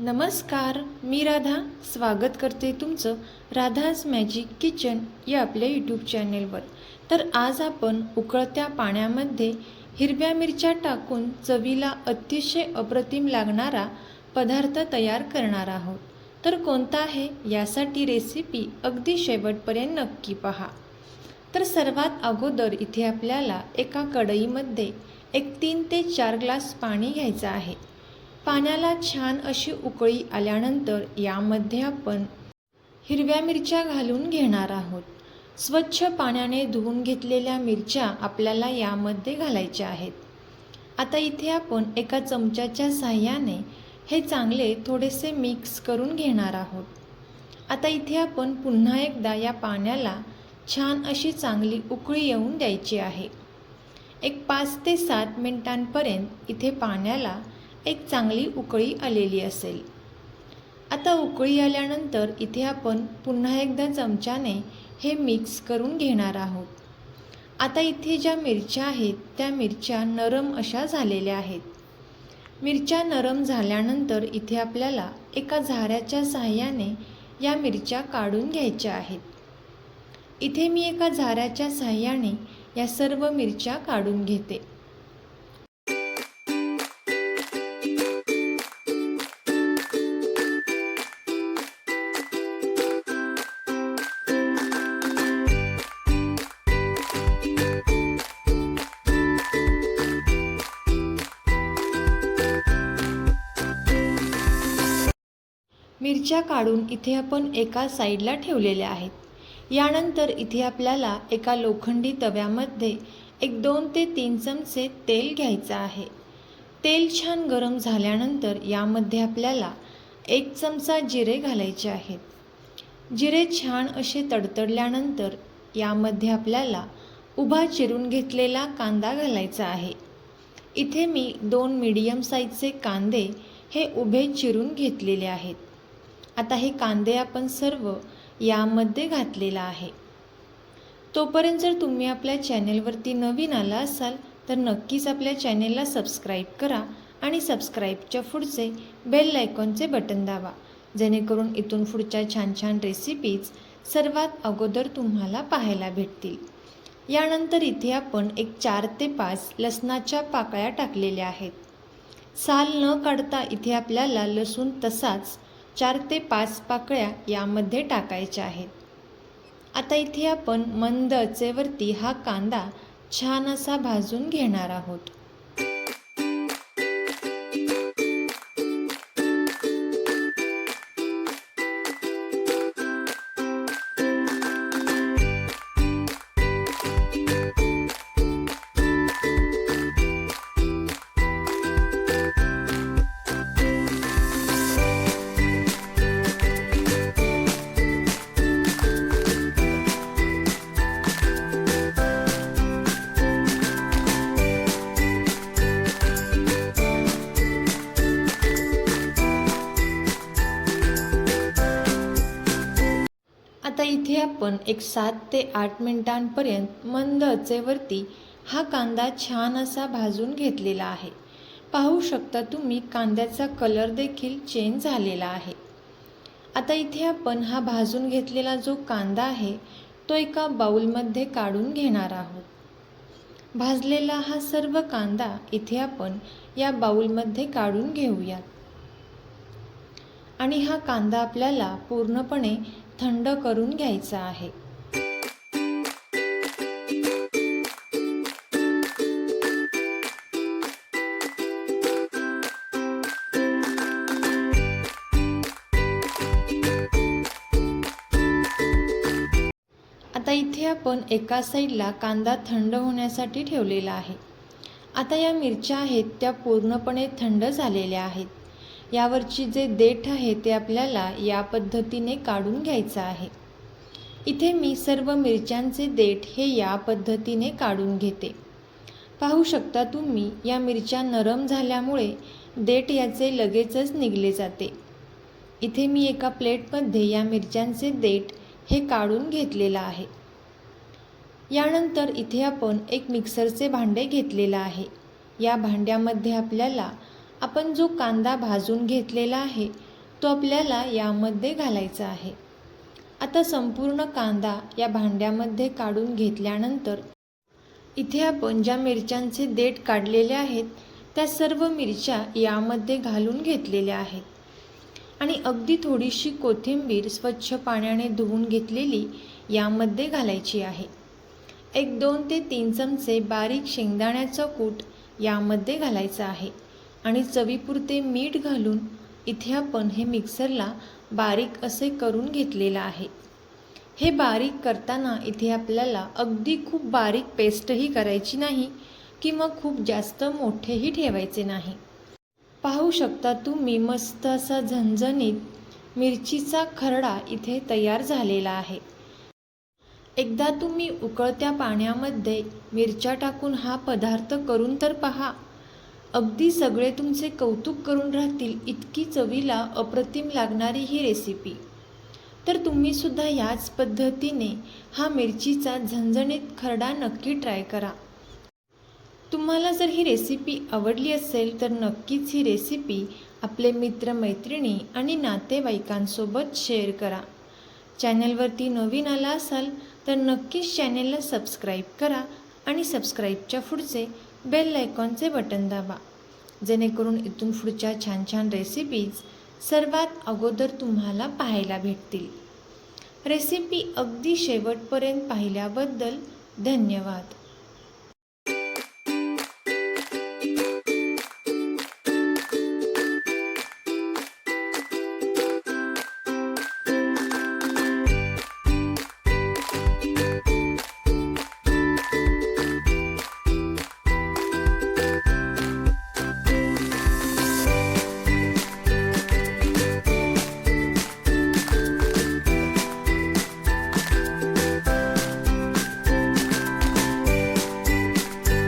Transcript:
नमस्कार मी राधा. स्वागत करते तुमचं राधाज मॅजिक किचन या आपल्या यूट्यूब चॅनेलवर तर आज आपण उकळत्या पाण्यामध्ये हिरव्या मिरच्या टाकून चवीला अतिशय अप्रतिम लागणारा पदार्थ तयार करणार आहोत. तर कोणता आहे यासाठी रेसिपी अगदी शेवटपर्यंत नक्की पहा. तर सर्वात अगोदर इथे आपल्याला एका कढईमध्ये एक तीन ते चार ग्लास पाणी घ्यायचं आहे. पाण्याला छान अशी उकळी आल्यानंतर यामध्ये आपण हिरव्या मिरच्या घालून घेणार आहोत. स्वच्छ पाण्याने धुवून घेतलेल्या मिरच्या आपल्याला यामध्ये घालायच्या आहेत. आता इथे आपण एका चमच्याच्या साह्याने हे चांगले थोडेसे मिक्स करून घेणार आहोत. आता इथे आपण पुन्हा एकदा या पाण्याला छान अशी चांगली उकळी येऊन द्यायची आहे. एक पाच ते सात मिनिटांपर्यंत इथे पाण्याला एक चांगली उकळी आलेली असेल. आता उकळी आल्यानंतर इथे आपण पुन्हा एकदा चमच्याने हे मिक्स करून घेणार आहोत. आता इथे ज्या मिरच्या आहेत त्या मिरच्या नरम अशा झालेल्या आहेत. मिरच्या नरम झाल्यानंतर इथे आपल्याला एका झाऱ्याच्या सहाय्याने या मिरच्या काढून घ्यायच्या आहेत. इथे मी एका झाऱ्याच्या सहाय्याने या सर्व मिरच्या काढून घेते. मिरच्या काढून इथे आपण एका साईडला ठेवलेल्या आहेत. यानंतर इथे आपल्याला एका लोखंडी तव्यामध्ये एक दोन ते तीन चमचे तेल घ्यायचं आहे. तेल छान गरम झाल्यानंतर यामध्ये आपल्याला एक चमचा जिरे घालायचे आहेत. जिरे छान असे तडतडल्यानंतर यामध्ये आपल्याला उभा चिरून घेतलेला कांदा घालायचा आहे. इथे मी दोन मीडियम साईजचे कांदे हे उभे चिरून घेतलेले आहेत. आता हे कांदे आपण सर्व यामध्ये घातलेला आहे. तोपर्यंत जर तुम्ही आपल्या चॅनेलवरती नवीन आला असाल तर नक्कीच आपल्या चॅनेलला सबस्क्राईब करा आणि सबस्क्राईबच्या पुढचे बेल लायकॉनचे बटन दाबा जेणेकरून इथून पुढच्या छान छान रेसिपीज सर्वात अगोदर तुम्हाला पाहायला भेटतील. यानंतर इथे आपण एक चार ते पाच लसणाच्या पाकळ्या टाकलेल्या आहेत. साल न काढता इथे आपल्याला लसूण तसाच चार ते पाच पाकळ्या यामध्ये टाकायच्या आहेत. आता इथे आपण मंद अचेवरती हा कांदा छान असा भाजून घेणार आहोत. आपण एक सात ते आठ मिनिटांपर्यंत मंद अचेवरती हा कांदा छान असा भाजून घेतलेला आहे. पाहू शकता तुम्ही कांद्याचा कलर देखील चेंज झालेला आहे. आता इथे आपण हा भाजून घेतलेला जो कांदा आहे तो एका बाउलमध्ये काढून घेणार आहोत. भाजलेला हा सर्व कांदा इथे आपण या बाउलमध्ये काढून घेऊयात. आणि हा कांदा आपल्याला पूर्णपणे थंड करून घ्यायचा आहे. आता इथे आपण एका साईडला कांदा थंड होण्यासाठी ठेवलेला आहे. आता या मिरच्या आहेत त्या पूर्णपणे थंड झालेल्या आहेत. यावरची जे देठ आहे ते आपल्याला या पद्धतीने काढून घ्यायचं आहे. इथे मी सर्व मिरच्यांचे देठ हे या पद्धतीने काढून घेते. पाहू शकता तुम्ही या मिरच्या नरम झाल्यामुळे देठ याचे लगेचच निघले जाते. इथे मी एका प्लेटमध्ये या मिरच्यांचे देठ हे काढून घेतलेलं आहे. यानंतर इथे आपण एक मिक्सरचे भांडे घेतलेलं आहे. या भांड्यामध्ये आपल्याला आपण जो कांदा भाजून घेतलेला आहे तो आपल्याला यामध्ये घालायचा आहे. आता संपूर्ण कांदा या भांड्यामध्ये काढून घेतल्यानंतर इथे आपण ज्या मिरच्यांचे देठ काढलेले आहेत त्या सर्व मिरच्या यामध्ये घालून घेतलेल्या आहेत. आणि अगदी थोडीशी कोथिंबीर स्वच्छ पाण्याने धुवून घेतलेली यामध्ये घालायची आहे. एक दोन ते तीन चमचे बारीक शेंगदाण्याचं कूट यामध्ये घालायचं आहे. आणि चवीपुरते मीठ घालून इथे आपण हे मिक्सरला बारीक असे करून घेतलेलं आहे. हे बारीक करताना इथे आपल्याला अगदी खूप बारीक पेस्टही करायची नाही किंवा खूप जास्त मोठेही ठेवायचे नाही. पाहू शकता तुम्ही मस्त असा झणझणीत मिरचीचा खरडा इथे तयार झालेला आहे. एकदा तुम्ही उकळत्या पाण्यामध्ये मिरच्या टाकून हा पदार्थ करून तर पहा. अगदी सगळे तुमचे कौतुक करून राहतील इतकी चवीला अप्रतिम लागणारी ही रेसिपी तर तुम्हीसुद्धा ह्याच याच पद्धतीने हा मिरचीचा झणझणीत खरडा नक्की ट्राय करा. तुम्हाला जर ही रेसिपी आवडली असेल तर नक्कीच ही रेसिपी आपले मित्रमैत्रिणी आणि नातेवाईकांसोबत शेअर करा. चॅनलवरती नवीन आला असाल तर नक्कीच चॅनेलला सबस्क्राईब करा आणि सबस्क्राईबच्या पुढचे बेल आयकॉनचे बटन दाबा. जेणेकरून इथून पुढच्या छान छान रेसिपीज सर्वात अगोदर तुम्हाला पाहायला भेटतील. रेसिपी अगदी शेवटपर्यंत पाहिल्याबद्दल धन्यवाद.